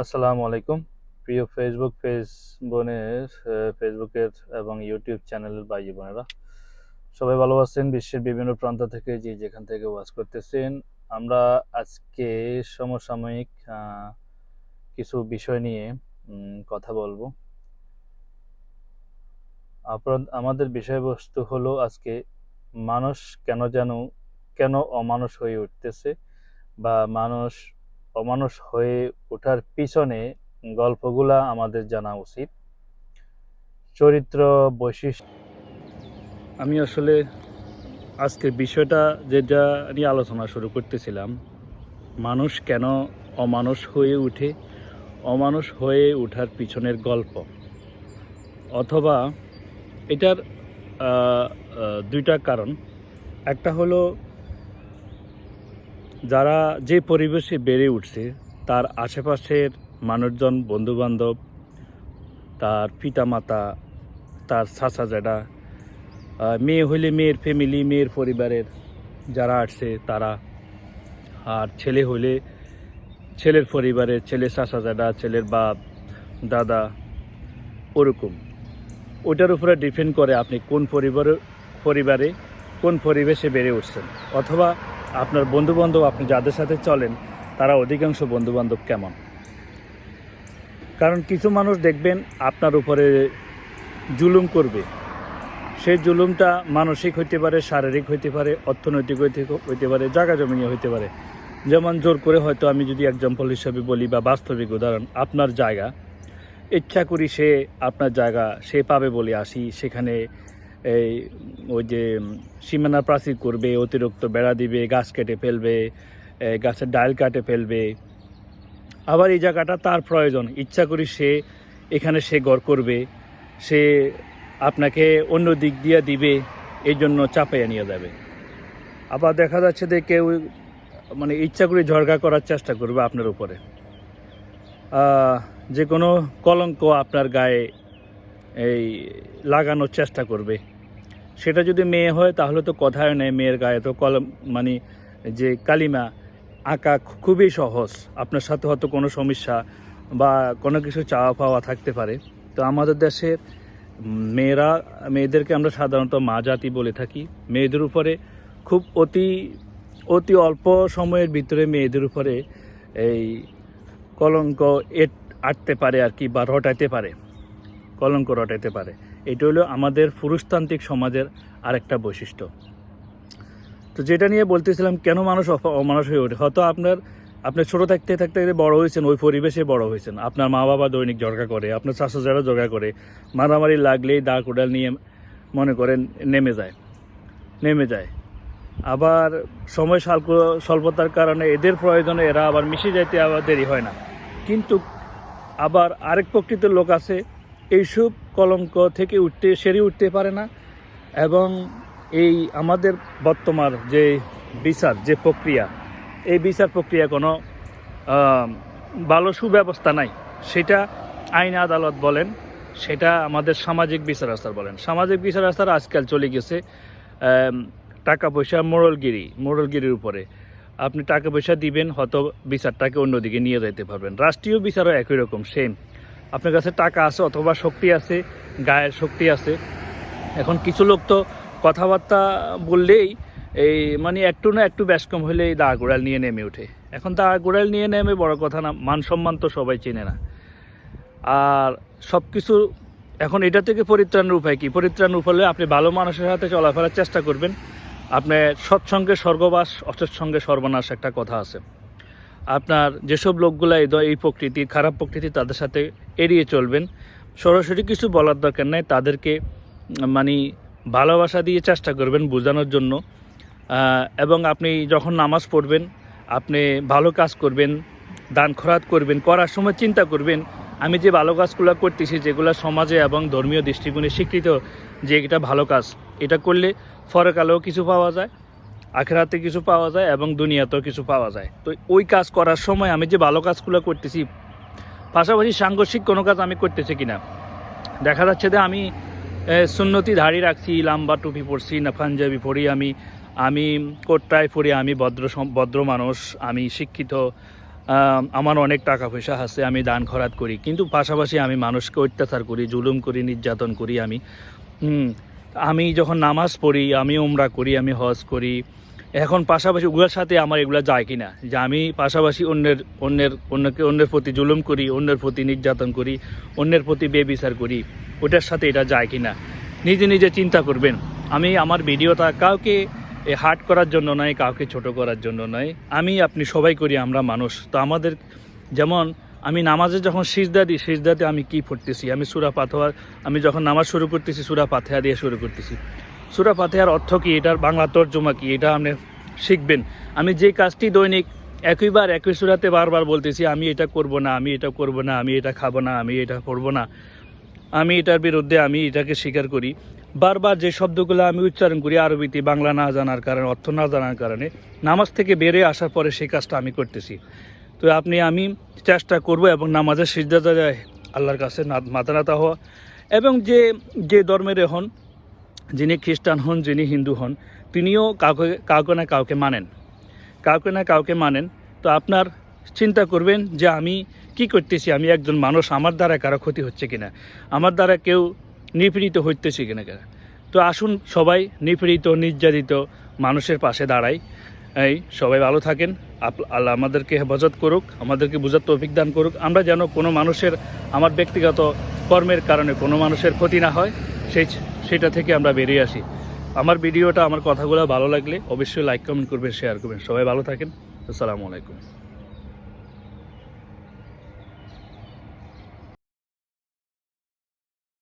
আসসালামু আলাইকুম। প্রিয় ফেসবুক পেজ বোনের ফেসবুকের এবং ইউটিউব চ্যানেলের ভাই বোনেরা, সবাই ভালো আছেন? বিশ্বের বিভিন্ন প্রান্ত থেকে যে যেখান থেকে ওয়াচ করতেছেন, আমরা আজকে সমসাময়িক কিছু বিষয় নিয়ে কথা বলব। আমাদের বিষয়বস্তু হলো আজকে মানুষ কেন যেন, কেন অমানুষ হয়ে উঠতেছে বা মানুষ অমানুষ হয়ে ওঠার পিছনে গল্পগুলা আমাদের জানা উচিত। চরিত্র বৈশিষ্ট্য। আমি আসলে আজকের বিষয়টা যেটা নিয়ে আলোচনা শুরু করতেছিলাম, মানুষ কেন অমানুষ হয়ে উঠে? অমানুষ হয়ে ওঠার পিছনের গল্প। অথবা এটার দুইটা কারণ। একটা হলো যারা যে পরিবেশে বেড়ে উঠছে তার আশেপাশের মানুষজন বন্ধুবান্ধব তার পিতামাতা তার চাচা আহ, মেয়ে হইলে মেয়ের ফ্যামিলি মেয়ের পরিবারের যারা আসছে তারা। আর ছেলে হইলে ছেলের পরিবারের ছেলে চাচা জ্যাঠা ছেলের বাপ দাদা ওরকম। ওটার উপরে ডিপেন্ড করে আপনি কোন পরিবারে পরিবারে কোন পরিবেশে বেড়ে উঠছেন। অথবা আপনার বন্ধুবান্ধব আপনি যাদের সাথে চলেন, তারা অধিকাংশ বন্ধুবান্ধব কেমন? কারণ কিছু মানুষ দেখবেন আপনার উপরে জুলুম করবে। সেই জুলুমটা মানসিক হইতে পারে, শারীরিক হইতে পারে, অর্থনৈতিক হইতে হইতে পারে, জায়গা জমিনীয় হইতে পারে। যেমন জোর করে হয়তো আমি যদি এক্সাম্পল হিসাবে বলি বা বাস্তবিক উদাহরণ, আপনার জায়গা, ইচ্ছা করি সে আপনার জায়গা সে পাবে বলে আসি, সেখানে এই ওই যে সীমানা প্রাচীর করবে, অতিরিক্ত বেড়া দিবে, গাছ কেটে ফেলবে গাছের ডাল কাটে ফেলবে। আবার এই জায়গাটা তার প্রয়োজন। ইচ্ছা করি সে এখানে সে ঘর করবে। সে আপনাকে অন্য দিক দিয়ে দিবে, এই জন্য চাপাইয়া নিয়ে যাবে। আবার দেখা যাচ্ছে যে কেউ মানে ইচ্ছা করে ঝরগা করার চেষ্টা করবে আপনার উপরে। যে কোনো কলঙ্ক আপনার গায়ে এই লাগানোর চেষ্টা করবে। সেটা যদি মেয়ে হয়, তাহলে তো কথায় নেই মেয়ের গায়ে। তো কলম মানে যে কালিমা, আঁকা খুবই সহজ। আপনার সাথে হয়তো কোনো সমস্যা বা কোনো কিছু চাওয়া পাওয়া থাকতে পারে। তো আমাদের দেশের মেয়েরা, মেয়েদেরকে আমরা সাধারণত মা জাতি বলে থাকি। মেয়েদের উপরে খুব অতি অতি অল্প সময়ের ভিতরে মেয়েদের উপরে এই কলঙ্ক এট, আটতে পারে আর কি বা রটাইতে পারে। কলঙ্ক রটাইতে পারে। এটা হলো আমাদের পুরুষতান্ত্রিক সমাজের আরেকটা বৈশিষ্ট্য। তো যেটা নিয়ে বলতেছিলাম, কেন মানুষ অমানুষ হয়ে ওঠে? হয়তো আপনার, আপনি ছোটো থাকতে থাকতে বড় হয়েছেন, ওই পরিবেশে বড় হয়েছেন। আপনার মা বাবা দৈনিক জর্গা করে, আপনার শাশুড়ারা জর্গা করে, মারামারি লাগলেই দা কোডাল নিয়ে মনে করেন নেমে যায় নেমে যায়। আবার সময় স্বল্প, স্বল্পতার কারণে এদের প্রয়োজনে এরা আবার মিশে যাইতে আবার দেরি হয় না। কিন্তু আবার আরেক প্রকৃতির লোক আছে এইসব কলঙ্ক থেকে উঠতে, সেরে উঠতে পারে না। এবং এই আমাদের বর্তমান যে বিচার, যে প্রক্রিয়া, এই বিচার প্রক্রিয়া কোনো ভালো সুব্যবস্থা নাই। সেটা আইন আদালত বলেন, সেটা আমাদের সামাজিক বিচার আস্তার বলেন। সামাজিক বিচার আস্তার আজকাল চলে গেছে টাকা পয়সা মোড়লগিরি, মোড়লগিরির উপরে। আপনি টাকা পয়সা দিবেন, হয়তো বিচারটাকে অন্যদিকে নিয়ে যেতে পারবেন। রাষ্ট্রীয় বিচারও একই রকম সেম আপনার কাছে টাকা আছে অথবা শক্তি আছে, গায়ের শক্তি আছে। এখন কিছু লোক তো কথাবার্তা বললেই এই মানে একটু না একটু ব্যাস কম হলেই দা গোড়াল নিয়ে নেমে ওঠে। এখন দা গোড়াল নিয়ে নেমে বড় কথা না, মান সম্মান তো সবাই চেনে না। আর সব কিছু এখন এটা থেকে পরিত্রাণের উপায় কি? পরিত্রাণের উপায় হলে আপনি ভালো মানুষের সাথে চলাফেরার চেষ্টা করবেন। আপনি সৎসঙ্গে স্বর্গবাস, অসৎসঙ্গে সর্বনাশ একটা কথা আছে। আপনার যেসব লোকগুলো এই এই প্রকৃতি, খারাপ প্রকৃতি তাদের সাথে এড়িয়ে চলবেন। সরাসরি কিছু বলার দরকার নেই, তাদেরকে মানে ভালোবাসা দিয়ে চেষ্টা করবেন বোঝানোর জন্য। এবং আপনি যখন নামাজ পড়বেন, আপনি ভালো কাজ করবেন, দান খরাত করবেন, করার সময় চিন্তা করবেন, আমি যে ভালো কাজগুলো করতেছি, যেগুলো সমাজে এবং ধর্মীয় দৃষ্টিকোণে স্বীকৃত যে এটা ভালো কাজ, এটা করলে ফরকালেও কিছু পাওয়া যায়। আখেরাতে কিছু পাওয়া যায় এবং দুনিয়াতেও কিছু পাওয়া যায়। তো ওই কাজ করার সময় আমি যে ভালো কাজগুলো করতেছি, পাশাপাশি সাংঘর্ষিক কোনো কাজ আমি করতেছি কিনা? দেখা যাচ্ছে যে আমি সুন্নতি ধাড়ি রাখছি, লাম্বা টুপি পরছি, না পাঞ্জাবি পরি আমি আমি কোটটায় পরি, আমি ভদ্র ভদ্র মানুষ, আমি শিক্ষিত আমার অনেক টাকা পয়সা আছে, আমি দান খরাত করি। কিন্তু পাশাপাশি আমি মানুষকে অত্যাচার করি, জুলুম করি, নির্যাতন করি আমি। আমি যখন নামাজ পড়ি, আমি উমরা করি, আমি হজ করি এখন পাশাপাশি ওগুলোর সাথে আমার এগুলো যায় কিনা? যে আমি পাশাপাশি অন্যের অন্যের, অন্যকে, অন্যের প্রতি জুলুম করি, অন্যের প্রতি নির্যাতন করি, অন্যের প্রতি বেবিচার করি, ওটার সাথে এটা যায় কিনা? নিজে নিজে চিন্তা করবেন। আমি আমার ভিডিওটা কাউকে হার্ট করার জন্য নয়, কাউকে ছোট করার জন্য নয়। আমি, আপনি সবাই করি, আমরা মানুষ। তো আমাদের যেমন আমি নামাজে যখন সিজদা দিই, সিজদাতে আমি কি পড়তেছি? আমি সুরা পাথোয়ার আমি যখন নামাজ শুরু করতেছি, সুরা পাথেয়া দিয়ে শুরু করতেছি। সুরা পাথেয়ার অর্থ কি? এটার বাংলা তর্জমা কি? এটা আপনি শিখবেন। আমি যে কাজটি দৈনিক একইবার একই সুরাতে বারবার বলতেছি, আমি এটা করব না, আমি এটা করব না, আমি এটা খাব না, আমি এটা পড়ব না, আমি এটার বিরুদ্ধে আমি এটাকে স্বীকার করি। বারবার যে শব্দগুলো আমি উচ্চারণ করি আরবিতে, বাংলা না জানার কারণে, অর্থ না জানার কারণে, নামাজ থেকে বেরে আসার পরে সেই কাজটা আমি করতেছি। তো আপনি, আমি চেষ্টা করব এবং নামাজের সিদ্ধান্ত আল্লাহর কাছে, মাথা হওয়া। এবং যে যে ধর্মের হন যিনি খ্রিস্টান হন, যিনি হিন্দু হন, তিনিও কাউকে কাউকে না কাউকে মানেন। কাউকে না কাউকে মানেন। তো আপনার চিন্তা করবেন যে আমি কি করতেছি? আমি একজন মানুষ, আমার দ্বারা কারও ক্ষতি হচ্ছে কিনা? আমার দ্বারা কেউ নিপীড়িত হইতেছে কিনা? কেনা তো আসুন সবাই নিপীড়িত, নির্যাতিত মানুষের পাশে দাঁড়াই। এই, সবাই ভালো থাকেন। আল্লাহ আমাদেরকে হেফাজত করুক, আমাদেরকে বোঝার তৌফিক দান করুক। আমরা যেন কোনো মানুষের, আমার ব্যক্তিগত কর্মের কারণে কোনো মানুষের ক্ষতি না হয়, সেই সেটা থেকে আমরা বেরিয়ে আসি। আমার ভিডিওটা, আমার কথাগুলো ভালো লাগলে অবশ্যই লাইক কমেন্ট করবেন শেয়ার করবেন। সবাই ভালো থাকেন। আসসালামু আলাইকুম।